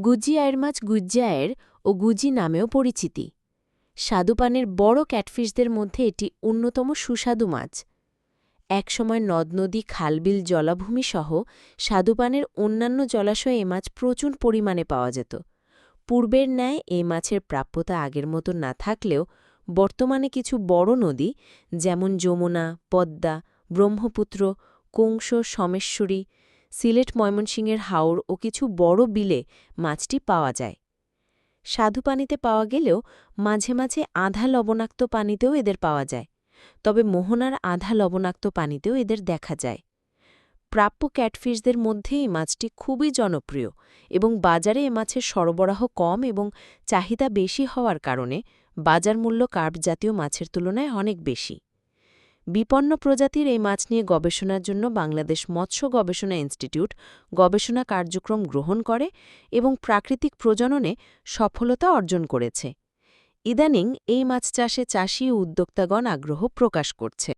গুজি আয়ের মাছ গুজ্জা আয়ের ও গুজি নামেও পরিচিতি। স্বাদুপানের বড় ক্যাটফিশদের মধ্যে এটি অন্যতম সুস্বাদু মাছ। একসময় নদনদী খালবিল, জলাভূমি সহ স্বাদুপানের অন্যান্য জলাশয়ে এ মাছ প্রচুর পরিমাণে পাওয়া যেত। পূর্বের ন্যায় এই মাছের প্রাপ্যতা আগের মতো না থাকলেও বর্তমানে কিছু বড় নদী যেমন যমুনা, পদ্মা, ব্রহ্মপুত্র কংস সমেশ্বরী সিলেট ময়মনসিংহের হাওড় ও কিছু বড় বিলে মাছটি পাওয়া যায়। সাধু পানিতে পাওয়া গেলেও মাঝে মাঝে আধা লবণাক্ত পানিতেও এদের পাওয়া যায়, তবে মোহনার আধা লবণাক্ত পানিতেও এদের দেখা যায়। প্রাপ্য ক্যাটফিশদের মধ্যে এই মাছটি খুবই জনপ্রিয় এবং বাজারে এ মাছের সরবরাহ কম এবং চাহিদা বেশি হওয়ার কারণে বাজার মূল্য কার্প জাতীয় মাছের তুলনায় অনেক বেশি। বিপন্ন প্রজাতির এই মাছ নিয়ে গবেষণার জন্য বাংলাদেশ মৎস্য গবেষণা ইনস্টিটিউট গবেষণা কার্যক্রম গ্রহণ করে এবং প্রাকৃতিক প্রজননে সফলতা অর্জন করেছে। ইদানিং এই মাছ চাষে চাষি ও উদ্যোক্তাগণ আগ্রহ প্রকাশ করছে।